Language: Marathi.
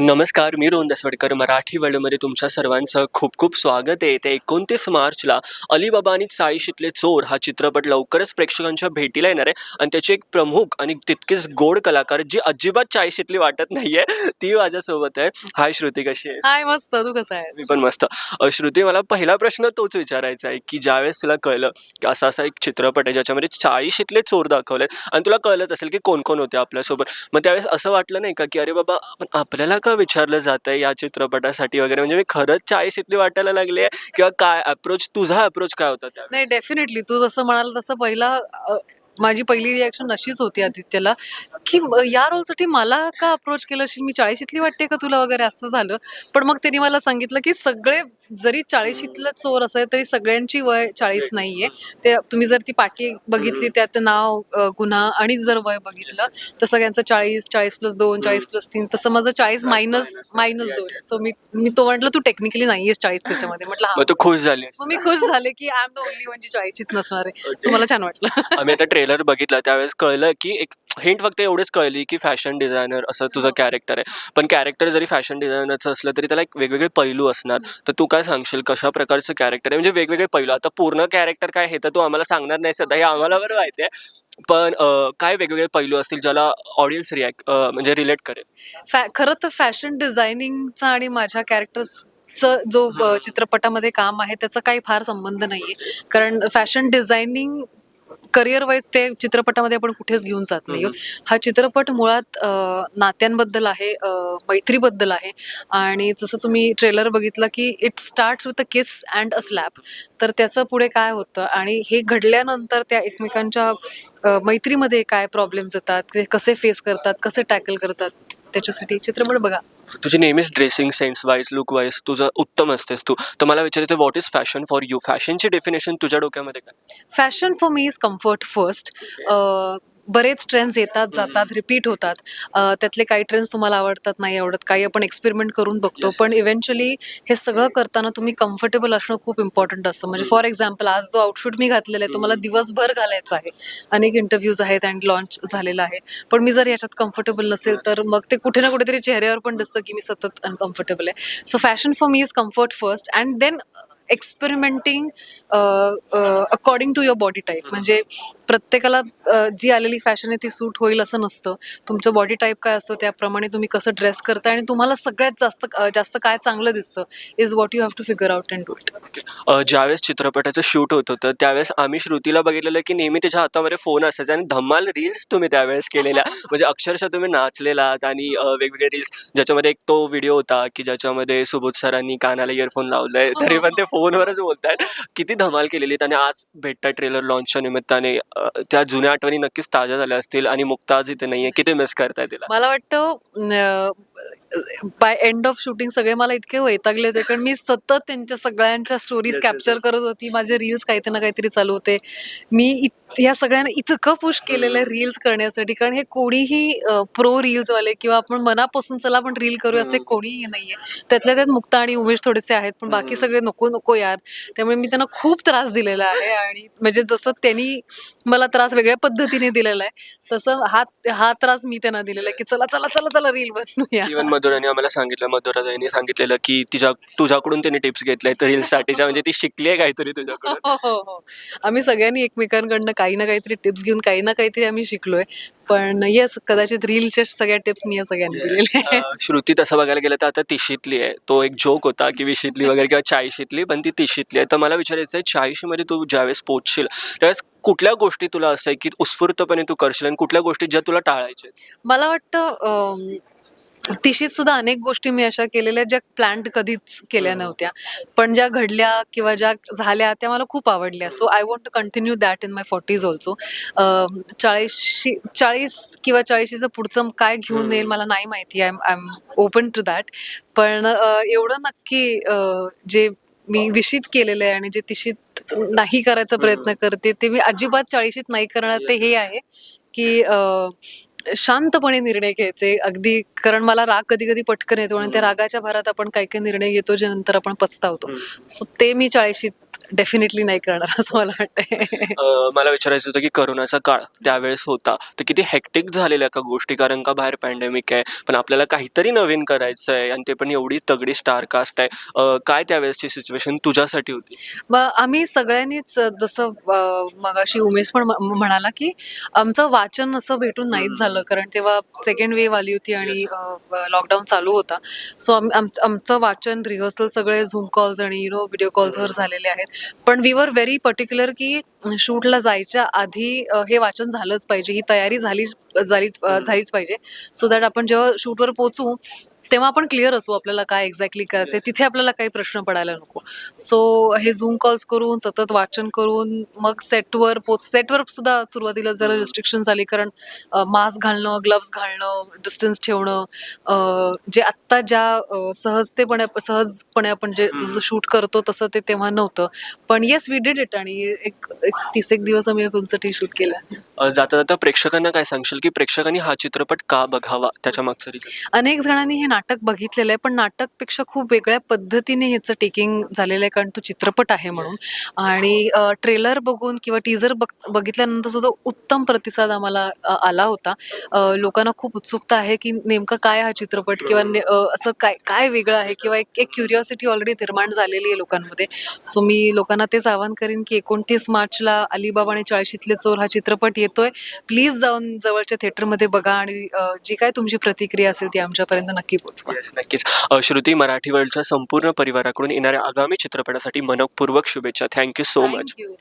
नमस्कार मी रोहन दसवडकर मराठी वर्ल्डमध्ये तुमच्या सर्वांचं खूप खूप स्वागत आहे. ते एकोणतीस मार्चला अलिबाबा आणि चाळीशीतले चोर हा चित्रपट लवकरच प्रेक्षकांच्या भेटीला येणार आहे. आणि त्याची एक प्रमुख आणि तितकीच गोड कलाकार जी अजिबात चाळीशीतली वाटत नाहीये ती माझ्यासोबत आहे. हाय श्रुती कशी आहे हाय मस्त. तू कसा आहे मी पण मस्त. श्रुती मला पहिला प्रश्न तोच विचारायचा आहे की ज्यावेळेस तुला कळलं की असा असा एक चित्रपट आहे ज्याच्यामध्ये चाळीशीतले चोर दाखवले आणि तुला कळलंच असेल की कोण कोण होते आपल्यासोबत. मग त्यावेळेस असं वाटलं नाही का की अरे बाबा आपल्याला का विचारलं जात आहे या चित्रपटासाठी वगैरे? म्हणजे मी खरंच चाळीशीतली वाटायला लागली आहे. किंवा काय अप्रोच तुझा अप्रोच काय होता नाही डेफिनेटली तू जसं म्हणाल तसं पहिला अ, माझी पहिली रिॲक्शन अशीच होती आदित्यला की म- या रोलसाठी मला का अप्रोच केलं असेल? मी चाळीशीतली वाटते का तुला वगैरे? असं झालं. पण मग त्यांनी मला सांगितलं की सगळे जरी चाळीशीतलं चोर असेल तरी सगळ्यांची वय चाळीस नाहीये. ते तुम्ही जर ती पाठी बघितली त्यात नाव अ, गुन्हा आणि जर वय बघितलं तर सगळ्यांचं चाळीस चाळीस प्लस दोन चाळीस प्लस तीन तसं माझं चाळीस मायनस मायनस दोन. सो मी मी तो म्हटलं तू टेक्निकली नाहीयेस चाळीस त्याच्यामध्ये. म्हटलं हा. मग तू खुश झाली. मग मी खुश झाले की आय एम द ओनली म्हणजे चाळीशीत नसणार आहे. So मला छान वाटलं. आम्ही आता ट्रेलर बघितला त्यावेळेस कळलं की एक हिंट फक्त एवढेच कळली की फॅशन डिझायनर असं तुझं कॅरेक्टर आहे. पण कॅरेक्टर जरी फॅशन डिझायनरचं असलं तरी त्याला एक वेगवेगळे पैलू असणार. तर तू काय सांगशील? कशा प्रकारचं कॅरेक्टर आहे? म्हणजे वेगवेगळे पैलू. आता पूर्ण कॅरेक्टर काय हे तर तू आम्हाला सांगणार नाही सध्या. हे आम्हाला बरं माहिती आहे. पण काय वेगवेगळे पैलू असतील ज्याला ऑडियन्स रिॲक्ट म्हणजे रिलेट करेल? खरं तर फॅशन डिझायनिंगचा आणि माझ्या कॅरेक्टर्सचं जो चित्रपटामध्ये काम आहे त्याचा काही फार संबंध नाहीये. कारण फॅशन डिझायनिंग करिअर वाईज ते चित्रपटामध्ये आपण कुठेच घेऊन जात नाही. हा चित्रपट मुळात नात्यांबद्दल आहे मैत्रीबद्दल आहे. आणि जसं तुम्ही ट्रेलर बघितलं की it starts with a kiss and a slap तर त्याचं पुढे काय होतं? आणि हे घडल्यानंतर त्या एकमेकांच्या मैत्रीमध्ये काय प्रॉब्लेम्स येतात? ते कसे फेस करतात? कसे टॅकल करतात? त्याच्यासाठी चित्रपट बघा. तुझी नेहमीच dressing sense wise look wise तुझं उत्तम असतेस तू. तर मला विचारायचं what is fashion for you फॅशनची definition तुझ्या डोक्यामध्ये काय? Fashion for me is comfort first बरेच ट्रेंड्स येतात जातात रिपीट होतात. त्यातले काही ट्रेंड्स तुम्हाला आवडतात नाही आवडत काही आपण एक्सपेरिमेंट करून बघतो. पण इव्हेंच्युअली हे सगळं करताना तुम्ही कम्फर्टेबल असणं खूप इम्पॉर्टंट असतं. म्हणजे फॉर एक्झाम्पल आज जो आउटफिट मी घातलेला आहे तो मला दिवसभर घालायचा आहे. अनेक इंटरव्ह्यूज आहेत अँड लॉन्च झालेला आहे. पण मी जर याच्यात कम्फर्टेबल नसेल तर मग ते कुठे ना कुठेतरी चेहऱ्यावर पण दिसतं की मी सतत अनकम्फर्टेबल आहे. So fashion for me is comfort first and then experimenting according to your body type म्हणजे प्रत्येकाला जी आलेली फॅशन आहे ती सूट होईल असं नसतं. तुमचं बॉडी टाईप काय असतं त्याप्रमाणे तुम्ही कसं ड्रेस करता आणि तुम्हाला सगळ्यात जास्त जास्त काय चांगलं दिसतं is what you have to figure out and do it ज्यावेळेस चित्रपटाचं शूट होत होतं त्यावेळेस आम्ही श्रुतीला बघितलेलं की नेहमी त्याच्या हातामध्ये फोन असायचा आणि धमाल रील्स तुम्ही त्यावेळेस केलेल्या. म्हणजे अक्षरशः तुम्ही नाचलेलात आणि अ, वेगवेगळे रील्स ज्याच्यामध्ये एक तो व्हिडिओ होता की ज्याच्यामध्ये सुबोध सरांनी कानाला इयरफोन लावलंय तरी पण ते फोनवरच बोलतायत. किती धमाल केलेली आणि आज भेटता ट्रेलर लॉन्चच्या निमित्ताने. त्या जुन्या आठवणी नक्कीच ताज्या झाल्या असतील आणि मुक्ता आज इथे नाहीये. किती मिस करताय तिला? मला वाटतं बाय एंड ऑफ शूटिंग सगळे मला इतके वैतागले होते कारण मी सतत त्यांच्या सगळ्यांच्या स्टोरीज कॅप्चर. करत होती माझे रील्स काहीतरी ना काहीतरी चालू होते मी या सगळ्यांना इतकं पुश केलेलं आहे रील्स करण्यासाठी कारण हे कोणीही प्रो रील्स वाले किंवा आपण मनापासून चला आपण रील करूया असे. कोणीही नाहीये त्यातल्या त्यात मुक्ता आणि उमेश थोडेसे आहेत पण बाकी. सगळे नको नको यार त्यामुळे मी त्यांना खूप त्रास दिलेला आहे आणि म्हणजे जसं त्यांनी मला त्रास वेगळ्या पद्धतीने दिलेला आहे तसं हा हा त्रास मी त्यांना दिलेला की चला चला चला चला रील बनवूया. इवन मधुराने आम्हाला सांगितलं मधुराताईने सांगितलेलं की तिच्या तुझ्याकडून तिने टिप्स घेतल्या रील्ससाठीच्या म्हणजे ती शिकली आहे काहीतरी तुझ्याकडून. हो हो हो. आम्ही सगळ्यांनी एकमेकांकडनं काही ना काहीतरी टिप्स घेऊन काही ना काहीतरी आम्ही शिकलोय. पण येस कदाचित रीलच्या सगळ्या टिप्स मी या सगळ्याने दिलेल्या अं, श्रुती तसं बघायला गेलं तर आता तिशीतली आहे. तो एक जोक होता की विशीतली वगैरे किंवा चाळीशीतली पण ती तिशीतली आहे. तर मला विचारायचं आहे चाळीशीमध्ये तू ज्यावेळेस पोचशील त्यावेळेस कुठल्या गोष्टी तुला असं आहे की उत्स्फूर्तपणे तू करशील आणि कुठल्या गोष्टी ज्या तुला टाळायच्या आहेत? मला वाटतं अम, तिशीत सुद्धा अनेक गोष्टी मी अशा केलेल्या ज्या प्लॅन्ड कधीच केल्या नव्हत्या. पण ज्या घडल्या किंवा ज्या झाल्या त्या मला खूप आवडल्या. So I want to continue that in my forties also चाळीसशी चाळीस किंवा चाळीशीचं पुढचं काय घेऊन येईल मला नाही माहिती. I I am open to that पण एवढं नक्की जे मी विषित केलेलं आहे आणि जे तिशीत नाही करायचा प्रयत्न करते ते मी अजिबात चाळीशीत नाही करणार ते हे आहे की शांतपणे निर्णय घ्यायचे. अगदी कारण मला राग कधी कधी पटकन येतो आणि त्या रागाच्या भरात आपण काही काही निर्णय घेतो जे नंतर आपण पचतावतो सो ते मी चाळीशीत डेफिनेटली नाही करणार असं मला वाटतंय. अ, मला विचारायचं होतं की करोनाचा काळ त्यावेळेस होता. तर किती हेक्टिक झालेल्या का गोष्टी? कारण का बाहेर पॅन्डेमिक आहे? पण आपल्याला काहीतरी नवीन करायचं आहे आणि ते पण एवढी तगडी स्टार कास्ट आहे. अ, काय त्यावेळेसची सिच्युएशन तुझ्यासाठी होती? मग आम्ही सगळ्यांनीच जसं अं, मगाशी उमेश पण म्ह- म्हणाला की आमचं वाचन असं भेटून नाहीच झालं. कारण तेव्हा सेकंड वेव आली होती आणि लॉकडाऊन चालू होता. सो आमचं वाचन रिहर्सल सगळे झूम कॉल्स आणि यु नो व्हिडिओ कॉल्सवर झालेले आहेत. पण वी वर व्हेरी पर्टिक्युलर की शूटला जायच्या आधी हे वाचन झालंच पाहिजे. ही तयारी झालीच झालीच झालीच पाहिजे. सो दॅट आपण जेव्हा शूटवर पोचू तेव्हा आपण क्लिअर असू आपल्याला काय एक्झॅक्टली करायचंय. तिथे आपल्याला काही प्रश्न पडायला नको. सो हे झूम कॉल्स करून सतत वाचन करून मग सेटवर पोच सेटवर सुद्धा सुरुवातीला जरा रिस्ट्रिक्शन झाली कारण मास्क घालणं ग्लव्स घालणं डिस्टन्स ठेवणं जे आत्ता ज्या सहजतेपणे सहजपणे आपण जे जसं शूट करतो तसं ते तेव्हा नव्हतं. पण येस वी डिड इट आणि एक तीस एक दिवस आम्ही फिल्मसाठी शूट केलं. जाता जाता प्रेक्षकांना काय सांगशील की प्रेक्षकांनी हा चित्रपट का बघावा? त्याच्या मागचं? अनेक जणांनी हे नाटक बघितलेलं आहे पण नाटकपेक्षा खूप वेगळ्या पद्धतीने ह्याचं टेकिंग झालेलं आहे कारण तो चित्रपट आहे म्हणून. आणि ट्रेलर बघून किंवा टीजर बघ बघितल्यानंतर सुद्धा उत्तम प्रतिसाद आम्हाला आला होता. लोकांना खूप उत्सुकता आहे की नेमकं काय हा चित्रपट किंवा असं काय काय वेगळं आहे किंवा एक एक क्युरिओसिटी ऑलरेडी निर्माण झालेली आहे लोकांमध्ये. सो मी लोकांना तेच आवाहन करेन की एकोणतीस मार्चला अलिबाबा आणि चाळीशीतले चोर हा चित्रपट येतोय. प्लीज जाऊन जवळच्या थिएटरमध्ये बघा आणि जी काय तुमची प्रतिक्रिया असेल ती आमच्यापर्यंत नक्की पोचवा. नक्कीच. श्रुती मराठी वर्ल्डच्या संपूर्ण परिवाराकडून येणाऱ्या आगामी चित्रपटासाठी मनपूर्वक शुभेच्छा. Thank you so much thank you